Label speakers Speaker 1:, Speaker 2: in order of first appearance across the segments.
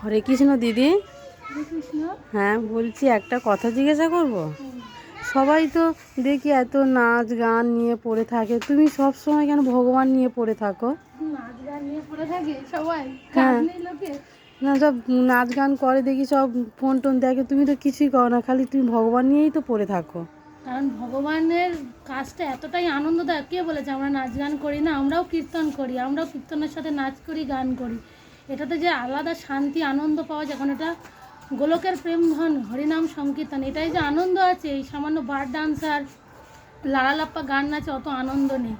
Speaker 1: হরে কৃষ্ণ দিদি। হ্যাঁ বলছি একটা কথা জিজ্ঞাসা করব? সবাই তো দেখি এত নাচ গান নিয়ে পড়ে থাকে। তুমি সব সময় কেন ভগবান নিয়ে পড়ে থাকো?
Speaker 2: নাচ গান নিয়ে পড়ে থাকে সবাই?
Speaker 1: হ্যাঁ। না সব নাচ গান করে দেখি সব ফোন টোন দেখে। তুমি তো কিছুই করো না খালি তুমি ভগবান নিয়েই তো পড়ে থাকো।
Speaker 2: কারণ ভগবানের কাজটা এতটাই আনন্দদায়ক। কে বলেছে আমরা নাচ গান করি না আমরাও কীর্তন করি আমরাও কীর্তনের সাথে নাচ করি গান করি। এটাতে যে আলাদা শান্তি, আনন্দ পাওয়া যায়, কারণ এটা গোলকের প্রেম ধন, হরিনাম সংকীর্তন, এটাই যে আনন্দ আছে, এই সামান্য বার ডান্সার, লালালাপ্পা গান নাচে অত আনন্দ নেই।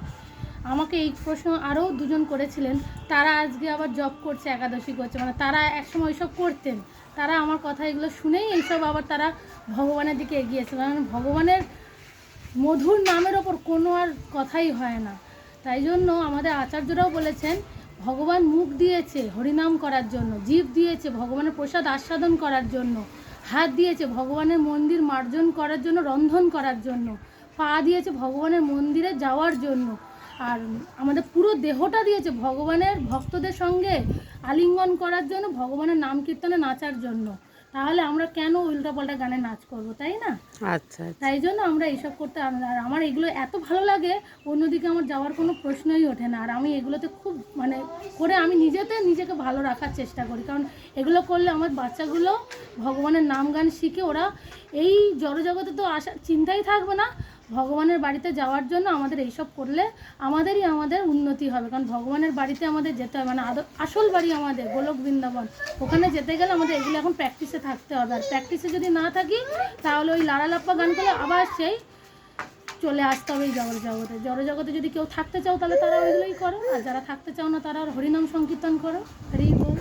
Speaker 2: আমাকে এই প্রশ্ন আরও দুজন করেছিলেন, তারা আজকে আবার জব করছে একাদশী করছে মানে তারা একসময় ওইসব করতেন, তারা আমার কথা এগুলো শুনেই এইসব আবার তারা ভগবানের দিকে এগিয়েছে, কারণ ভগবানের মধুর নামের ওপর কোনো আর কথাই হয় না। তাই জন্য আমাদের আচার্যরাও বলেছেন ভগবান মুখ দিয়েছে হরিনাম করার জন্য, জীব দিয়েছে ভগবানের প্রসাদ আস্বাদন করার জন্য, হাত দিয়েছে ভগবানের মন্দির মার্জন করার জন্য, রন্ধন করার জন্য, পা দিয়েছে ভগবানের মন্দিরে যাওয়ার জন্য, আর আমাদের পুরো দেহটা দিয়েছে ভগবানের ভক্তদের সঙ্গে আলিঙ্গন করার জন্য, ভগবানের নাম কীর্তনে নাচার জন্য। তাহলে আমরা কেন উল্টাপাল্টা গানে নাচ করব তাই না?
Speaker 1: আচ্ছা আচ্ছা।
Speaker 2: তাই জন্য আমরা এইসব করতে আর আমার এগুলো এত ভালো লাগে অন্যদিকে আমার যাওয়ার কোনো প্রশ্নই ওঠে না। আর আমি এগুলোতে খুব মানে করে আমি নিজেতে নিজেকে ভালো রাখার চেষ্টা করি। কারণ এগুলো করলে আমার বাচ্চাগুলো ভগবানের নাম গান শিখে ওরা এই জড়জগতে তো আসার চিন্তাই থাকবে না। ভগবানের বাড়িতে যাওয়ার জন্য আমাদের এইসব করলে আমাদেরই আমাদের উন্নতি হবে। কারণ ভগবানের বাড়িতে আমাদের যেতে হবে মানে আসল বাড়ি আমাদের, গোলক বৃন্দাবন। ওখানে যেতে গেলে আমাদের এগুলো এখন প্র্যাকটিসে থাকতে হবে। আর প্র্যাকটিসে যদি না থাকি, তাহলে ওই লাড়ালাপ্পা গান করলে আবার সেই চলে আসতে হবে এই জগতে জড় জগতে যদি কেউ থাকতে চাও, তাহলে তারা ওইগুলোই করো। আর যারা থাকতে চাও না, তারা আর হরিনাম সংকীর্তন করো। হরি বল।